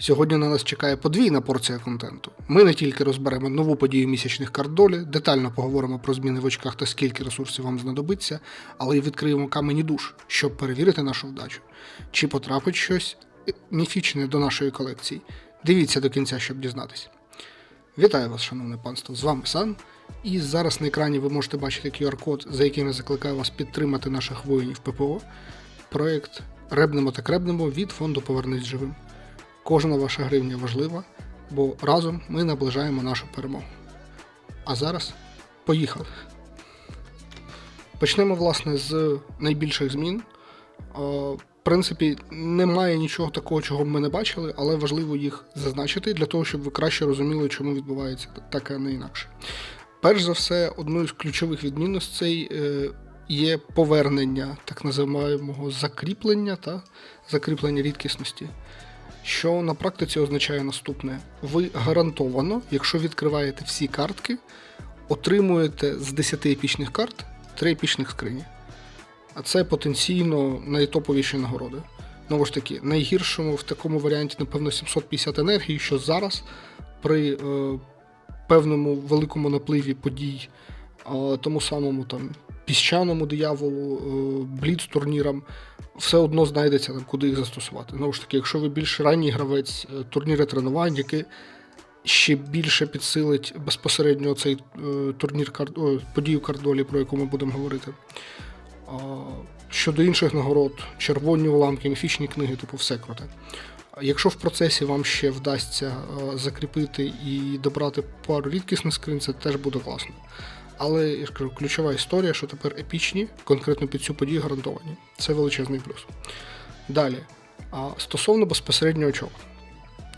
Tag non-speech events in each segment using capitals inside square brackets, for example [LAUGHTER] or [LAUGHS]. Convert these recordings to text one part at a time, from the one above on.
Сьогодні на нас чекає подвійна порція контенту. Ми не тільки розберемо нову подію місячних карт долі, детально поговоримо про зміни в очках та скільки ресурсів вам знадобиться, але й відкриємо камені душ, щоб перевірити нашу вдачу. Чи потрапить щось міфічне до нашої колекції? Дивіться до кінця, щоб дізнатися. Вітаю вас, шановне панство! З вами Сан. І зараз на екрані ви можете бачити QR-код, за яким я закликаю вас підтримати наших воїнів ППО. Проєкт Ребнемо та кребнемо від фонду Повернись живим. Кожна ваша гривня важлива, бо разом ми наближаємо нашу перемогу. А зараз поїхали. Почнемо, власне, з найбільших змін. В принципі, немає нічого такого, чого б ми не бачили, але важливо їх зазначити для того, щоб ви краще розуміли, чому відбувається так, а не інакше. Перш за все, одною з ключових відмінностей е, є повернення так називаємого закріплення та закріплення рідкісності. Що на практиці означає наступне: ви гарантовано, якщо відкриваєте всі картки, отримуєте з 10 епічних карт 3 епічних скрині. А це потенційно найтоповіші нагороди. Знову ж таки, найгіршому в такому варіанті, напевно, 750 енергії, що зараз при е, певному великому напливі подій, е, тому самому там піщаному дияволу, е, бліц турнірам, все одно знайдеться там, куди їх застосувати. Знову ж таки, якщо ви більш ранній гравець, е, турніри тренувань, які ще більше підсилить безпосередньо цей е, турнір подію кардолі, про яку ми будемо говорити. Щодо інших нагород, червоні уламки, міфічні книги, типу все круте. Якщо в процесі вам ще вдасться закріпити і добрати пару рідкісних скрин, це теж буде класно. Але я ж кажу, ключова історія, що тепер епічні, конкретно під цю подію гарантовані. Це величезний плюс. Далі, а стосовно безпосередньо очок.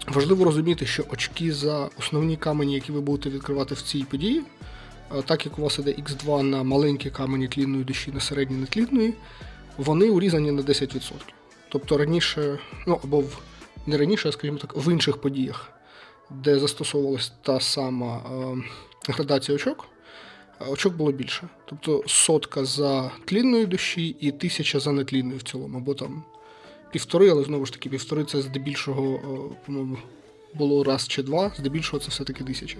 Важливо розуміти, що очки за основні камені, які ви будете відкривати в цій події, так як у вас іде X2 на маленькі камені тлінної душі, на середні нетлінної, вони урізані на 10%. Тобто раніше, ну або в, не раніше, а скажімо так, в інших подіях, де застосовувалась та сама е, градація очок, очок було більше. Тобто сотка за тлінної душі і тисяча за нетлінної в цілому, або там півтори, але знову ж таки, півтори це здебільшого, е, по-моєму, було раз чи два, здебільшого це все-таки тисяча.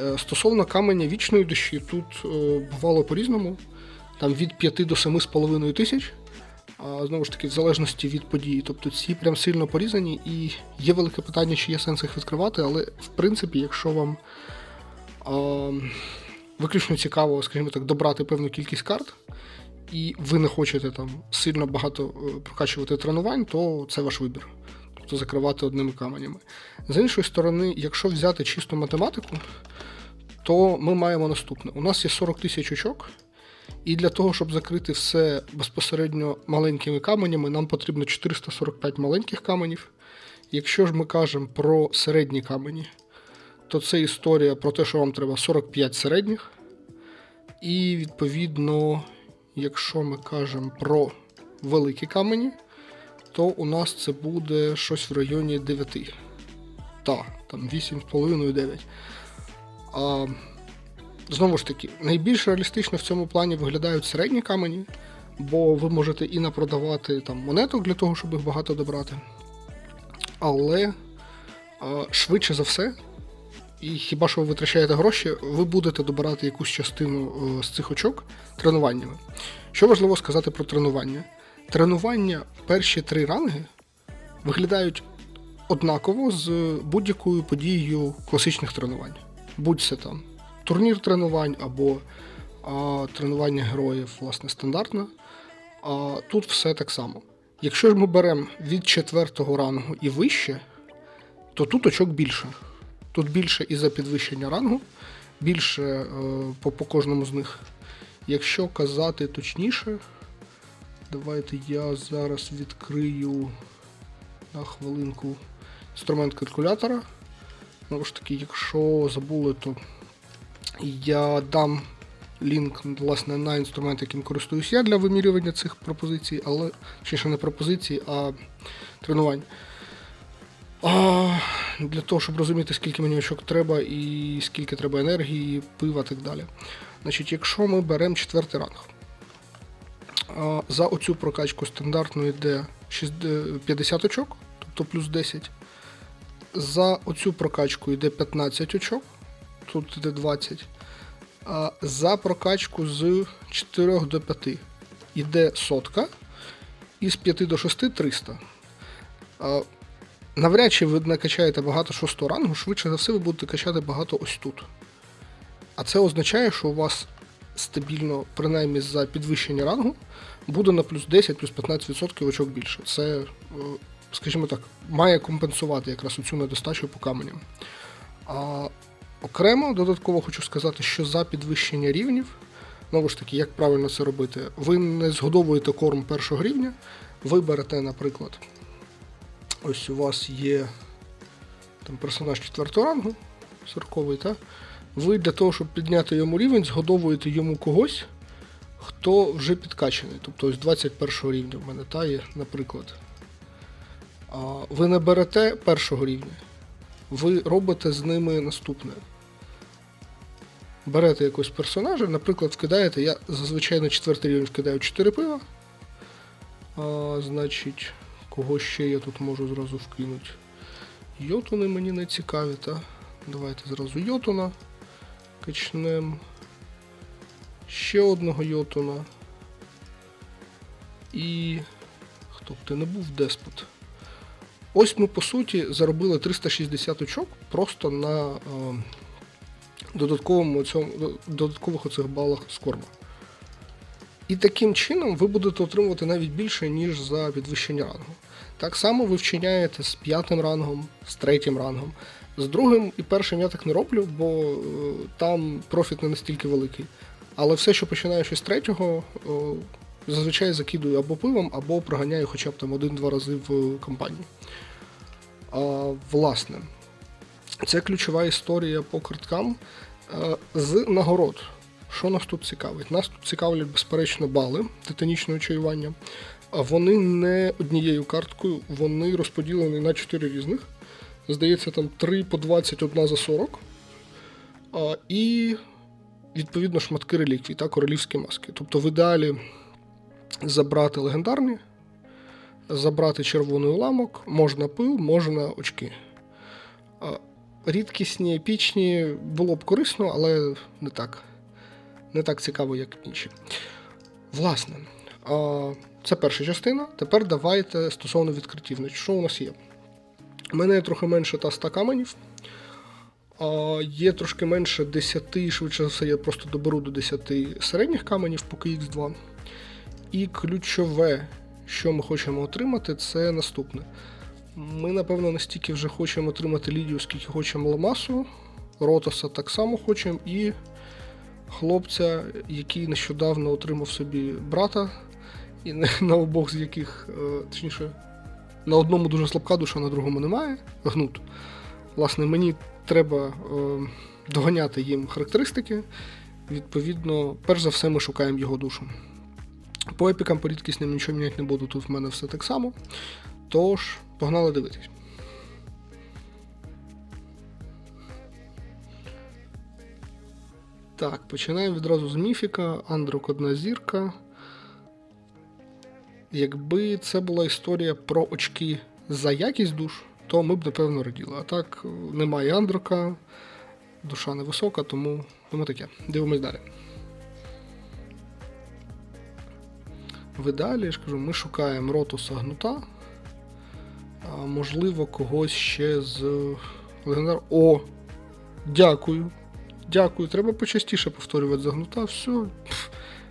Е, Стосовно каменя вічної душі, тут е, бувало по-різному, там від 5 до 7,5 тисяч, а знову ж таки, в залежності від події. Тобто ці прям сильно порізані, і є велике питання, чи є сенс їх відкривати, але в принципі, якщо вам виключно цікаво, скажімо так, добрати певну кількість карт, і ви не хочете там сильно багато е, прокачувати тренувань, то це ваш вибір. Тобто закривати одними каменями. З іншої сторони, якщо взяти чисту математику, то ми маємо наступне: у нас є 40 тисяч очок, і для того, щоб закрити все безпосередньо маленькими каменями, нам потрібно 445 маленьких каменів. Якщо ж ми кажемо про середні камені, то це історія про те, що вам треба 45 середніх. І відповідно, якщо ми кажемо про великі камені, то у нас це буде щось в районі 9. Так, там 8,5-9. А, знову ж таки, найбільш реалістично в цьому плані виглядають середні камені, бо ви можете і напродавати там монеток для того, щоб їх багато добрати. Але а, швидше за все, і хіба що ви витрачаєте гроші, ви будете добирати якусь частину е, з цих очок тренуваннями. Що важливо сказати про тренування? Тренування перші три ранги виглядають однаково з будь-якою подією класичних тренувань. Будь це там турнір тренувань або а, тренування героїв, власне, стандартне. А тут все так само. Якщо ж ми беремо від четвертого рангу і вище, то тут очок більше. Тут більше і за підвищення рангу, більше е, по, по кожному з них. Якщо казати точніше, давайте я зараз відкрию на хвилинку інструмент калькулятора. Знову ж таки, якщо забули, то я дам лінк власне, на інструмент, яким користуюсь я для вимірювання цих пропозицій, але ще не пропозицій, а тренувань. А, для того, щоб розуміти, скільки мені очок треба і скільки треба енергії, пива і так далі. Значить, якщо ми беремо четвертий ранг, а, за оцю прокачку стандартно йде 50 очок, тобто плюс 10. за оцю прокачку йде 15 очок, тут йде 20. А за прокачку з 4 до 5 йде сотка, і з 5 до 6 300. Навряд чи ви накачаєте багато 6 рангу, швидше за все, ви будете качати багато ось тут. А це означає, що у вас стабільно, принаймні за підвищення рангу, буде на плюс 10, плюс 15% очок більше. Це, е, скажімо так, має компенсувати якраз оцю недостачу по каменям. А окремо додатково хочу сказати, що за підвищення рівнів, знову ж таки, як правильно це робити, ви не згодовуєте корм першого рівня, ви берете, наприклад, ось у вас є там персонаж четвертого рангу, 40 та ви для того, щоб підняти йому рівень, згодовуєте йому когось, хто вже підкачаний. Тобто ось 21 рівня в мене та є, наприклад. А, ви не берете першого рівня, ви робите з ними наступне. Берете якогось персонажа, наприклад, вкидаєте, я зазвичай на четвертий рівень вкидаю 4 пива. А, значить, кого ще я тут можу зразу вкинути? Йотуни мені не цікаві, та? Давайте зразу йотуна. Качнем. Ще одного йотуна. І. Хто б ти не був деспот. Ось ми по суті заробили 360 очок просто на е, додатковому цьому, додаткових оцих балах з корма. І таким чином ви будете отримувати навіть більше, ніж за підвищення рангу. Так само ви вчиняєте з п'ятим рангом, з третім рангом. З другим і першим я так не роблю, бо е, там профіт не настільки великий. Але все, що починаючи з третього, е, зазвичай закидую або пивом, або проганяю хоча б там один-два рази в кампанії. А, власне, це ключова історія по карткам е, з нагород. Що нас тут цікавить? Нас тут цікавлять, безперечно, бали титанічного чаювання. Вони не однією карткою, вони розподілені на 4 різних. Здається, там 3 по 20, одна за 40. А, і, відповідно, шматки реліквій та королівські маски. Тобто, в ідеалі забрати легендарні, забрати червоний уламок, можна пил, можна очки. Рідкісні, епічні було б корисно, але не так. Не так цікаво, як інші. Власне, це перша частина. Тепер давайте стосовно відкриттів. Що у нас є? У мене є трохи менше та 100 каменів. Є трошки менше 10, швидше за все, я просто доберу до 10 середніх каменів, поки Х2. І ключове, що ми хочемо отримати, це наступне. Ми, напевно, настільки вже хочемо отримати Лідію, скільки хочемо Ламасу. Ротоса так само хочемо, і хлопця, який нещодавно отримав собі брата, і на, обох з яких, е, точніше, на одному дуже слабка душа, на другому немає. Гнут. Власне, мені треба е, доганяти їм характеристики. Відповідно, перш за все, ми шукаємо його душу. По епікам, по рідкісним нічого міняти не буду, тут в мене все так само. Тож, погнали дивитись. Так, починаємо відразу з міфіка. Андрок одна зірка. Якби це була історія про очки за якість душ, то ми б напевно раділи. А так, немає Андрока, душа невисока, тому, тому таке. Дивимось далі. В ідеалі, я ж кажу, ми шукаємо ротуса гнута. А, можливо, когось ще з легендар. О! Дякую. Дякую. Треба почастіше повторювати за гнута. Все.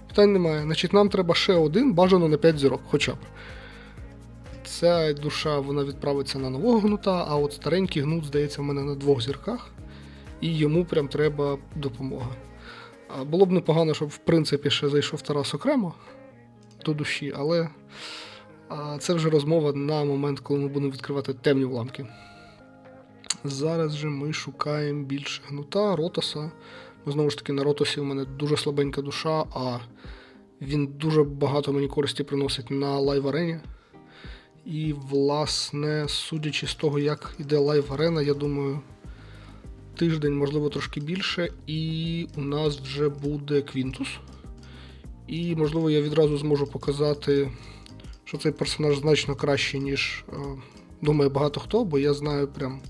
Питань немає. Значить, нам треба ще один, бажано на 5 зірок, хоча б. Ця душа вона відправиться на нового гнута, а от старенький гнут, здається, в мене на двох зірках. І йому прям треба допомога. Було б непогано, щоб в принципі ще зайшов Тарас окремо до душі, але це вже розмова на момент, коли ми будемо відкривати темні уламки. Зараз же ми шукаємо більше гнута, ротоса. Ну, знову ж таки, на ротосі у мене дуже слабенька душа, а він дуже багато мені користі приносить на лайв арені. І, власне, судячи з того, як іде лайв арена, я думаю, тиждень, можливо, трошки більше, і у нас вже буде Квінтус. І, можливо, я відразу зможу показати, що цей персонаж значно кращий, ніж е, думає багато хто, бо я знаю прям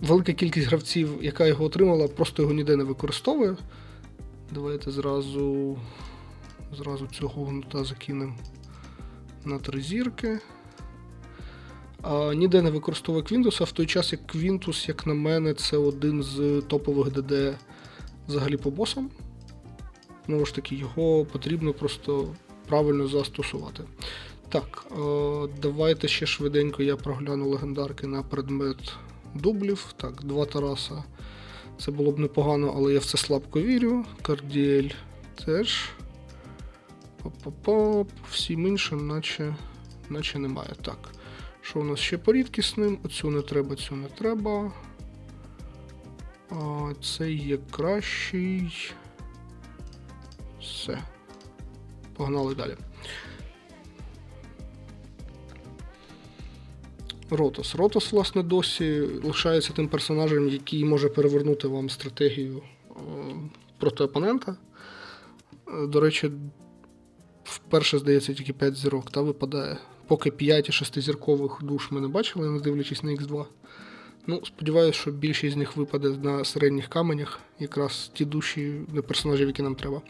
велика кількість гравців, яка його отримала, просто його ніде не використовує. Давайте зразу, зразу цього гнута закинемо на три зірки. А, ніде не використовує Quintus, а в той час як Quintus, як на мене, це один з топових ДД взагалі по босам. Знову ж таки, його потрібно просто правильно застосувати. Так, давайте ще швиденько я прогляну легендарки на предмет дублів. Так, два Тараса. Це було б непогано, але я в це слабко вірю. Кардіель теж. Па-па-па. Всім іншим, наче, наче немає. Так. Що у нас ще по рідкісним? Оцю не треба, цю не треба. А, цей є кращий. Все. Погнали далі. Ротос. Ротос, власне, досі лишається тим персонажем, який може перевернути вам стратегію е, проти опонента. Е, До речі, вперше, здається, тільки 5 зірок та випадає. Поки 5 і 6 зіркових душ ми не бачили, не дивлячись на X2. Ну, сподіваюся, що більшість з них випаде на середніх каменях, якраз ті душі не персонажів, які нам треба.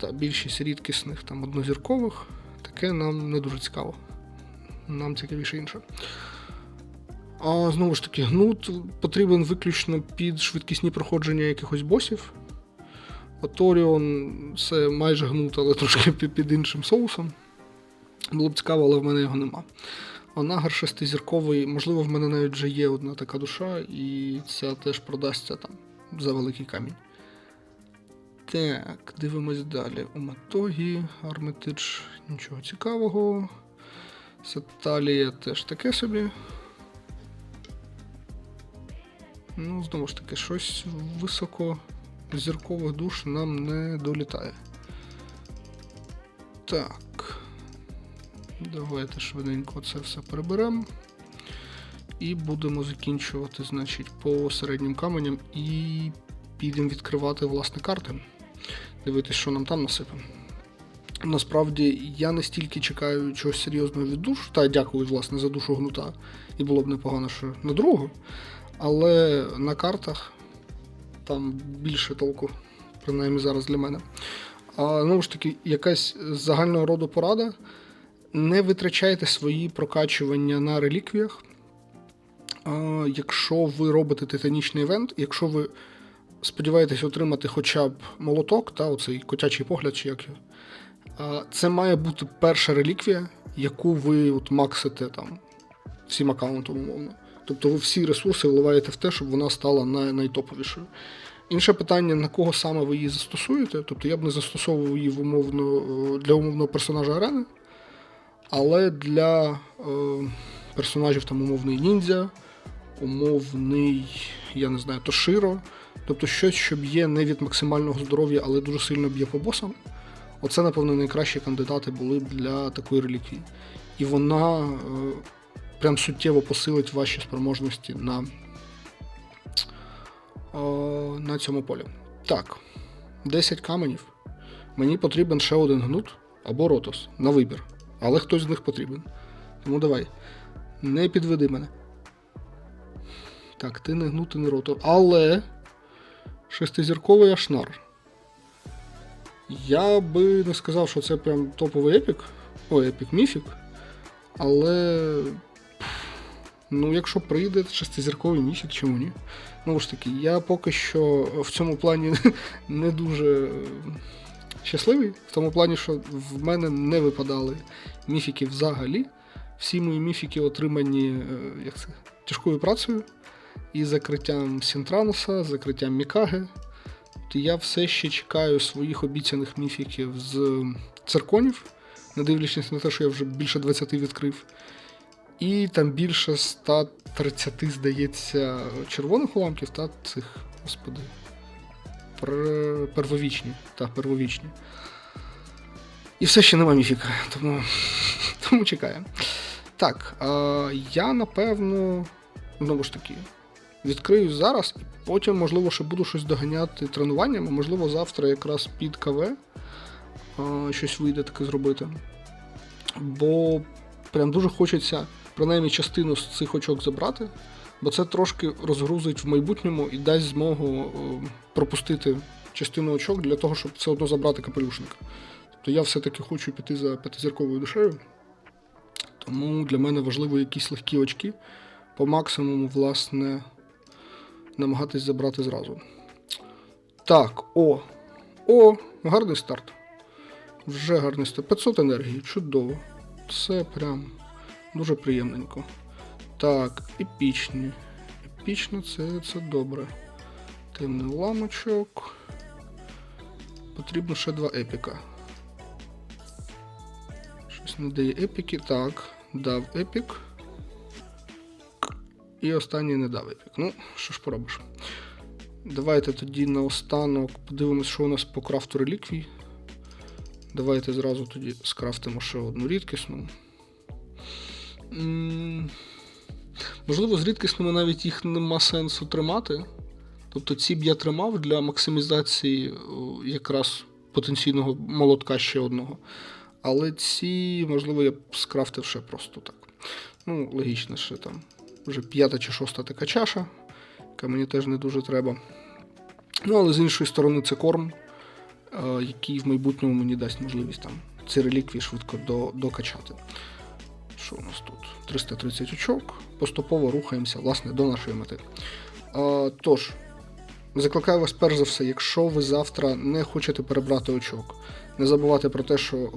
Та більшість рідкісних там однозіркових, таке нам не дуже цікаво. Нам цікавіше інше. А знову ж таки, гнут потрібен виключно під швидкісні проходження якихось босів. Оторіон це майже гнут, але трошки під, іншим соусом. Було б цікаво, але в мене його нема. Онагар шестизірковий, можливо, в мене навіть вже є одна така душа, і ця теж продасться там за великий камінь. Так, дивимось далі. У Матогі, Армитидж, нічого цікавого. Саталія теж таке собі. Ну, знову ж таки, щось високо зіркових душ нам не долітає. Так. Давайте швиденько це все приберемо. І будемо закінчувати, значить, по середнім каменям і підемо відкривати власне карти. Дивитись, що нам там насипемо. Насправді я не стільки чекаю чогось серйозного від душ, та дякую, власне, за душу гнута. І було б непогано, що на другу. Але на картах там більше толку, принаймні зараз для мене. А знову ж таки, якась загального роду порада. Не витрачайте свої прокачування на реліквіях. А, Якщо ви робите титанічний івент, якщо ви сподіваєтесь отримати хоча б молоток, та оцей котячий погляд, чи як його, це має бути перша реліквія, яку ви от максите там всім аккаунтом, умовно. Тобто ви всі ресурси вливаєте в те, щоб вона стала най- найтоповішою. Інше питання, на кого саме ви її застосуєте. Тобто я б не застосовував її в умовно, е, для умовного персонажа арени, але для е, персонажів там умовний ніндзя, умовний, я не знаю, Тоширо. Тобто щось, що б'є не від максимального здоров'я, але дуже сильно б'є по босам. Оце, напевно, найкращі кандидати були б для такої реліквії. І вона е, прям суттєво посилить ваші спроможності на, е, на цьому полі. Так, 10 каменів. Мені потрібен ще один гнут або ротос на вибір. Але хтось з них потрібен. Тому давай. Не підведи мене. Так, ти не гнути, не ротор. Але. Шестизірковий ашнар. Я би не сказав, що це прям топовий епік. Ой, епік міфік. Але. Ну, якщо прийде шестизірковий міфік, чому ні? Ну ж таки, я поки що в цьому плані [LAUGHS] не дуже е, щасливий. В тому плані, що в мене не випадали міфіки взагалі. Всі мої міфіки отримані е, як це, тяжкою працею і закриттям Сінтрануса, закриттям Мікаги. Я все ще чекаю своїх обіцяних міфіків з цирконів, не дивлячись на те, що я вже більше 20 відкрив. І там більше 130, здається, червоних уламків та цих, господи, первовічні. Та, первовічні. І все ще нема міфіка, тому, [LAUGHS] тому чекаємо. Так, а, я напевно, знову ж таки, відкрию зараз, потім, можливо, ще буду щось доганяти тренуванням, можливо, завтра якраз під КВ щось вийде таке зробити. Бо прям дуже хочеться принаймні частину з цих очок забрати. бо це трошки розгрузить в майбутньому і дасть змогу е, пропустити частину очок для того, щоб все одно забрати капелюшника. Тобто я все-таки хочу піти за п'ятизірковою душею. Тому для мене важливо якісь легкі очки. По максимуму, власне, намагатись забрати зразу. Так, о. О, гарний старт. Вже гарний старт. 500 енергії, чудово. Все прям дуже приємненько. Так, епічні. Епічно це, це добре. Темний уламочок. Потрібно ще два епіка. Щось не дає епіки. Так, дав епік. І останній не дав епік. Ну, що ж поробиш. Давайте тоді наостанок подивимось, що у нас по крафту реліквій. Давайте зразу тоді скрафтимо ще одну рідкісну. М, Можливо, з рідкісними навіть їх нема сенсу тримати. Тобто ці б я тримав для максимізації якраз потенційного молотка ще одного. Але ці, можливо, я б скрафтив ще просто так. Ну, логічно, ще там вже п'ята чи шоста така чаша, яка мені теж не дуже треба. Ну, але з іншої сторони, це корм, е, який в майбутньому мені дасть можливість там ці реліквії швидко до, докачати. Що у нас тут? 330 очок. Поступово рухаємося власне, до нашої мети. Е, тож, закликаю вас, перш за все, якщо ви завтра не хочете перебрати очок, не забувайте про те, що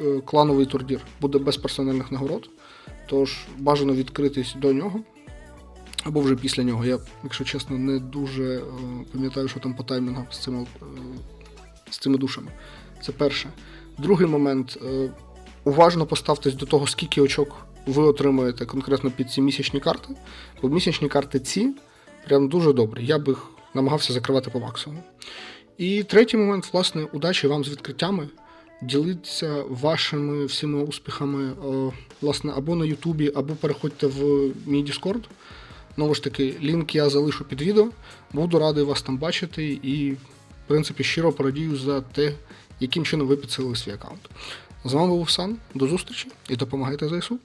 е, клановий турнір буде без персональних нагород. Тож бажано відкритись до нього. Або вже після нього. Я, якщо чесно, не дуже е, пам'ятаю, що там по таймінгам з цими, е, з цими душами. Це перше. Другий момент. Е, уважно поставтесь до того, скільки очок ви отримуєте конкретно під ці місячні карти. Бо місячні карти ці прям дуже добрі. Я би їх намагався закривати по максимуму. І третій момент, власне, удачі вам з відкриттями. Діліться вашими всіма успіхами, е, власне, або на Ютубі, або переходьте в мій Discord. Знову ж таки, лінк я залишу під відео. Буду радий вас там бачити і, в принципі, щиро порадію за те, яким чином ви підсилили свій аккаунт. З вами був Сан. До зустрічі і допомагайте ЗСУ.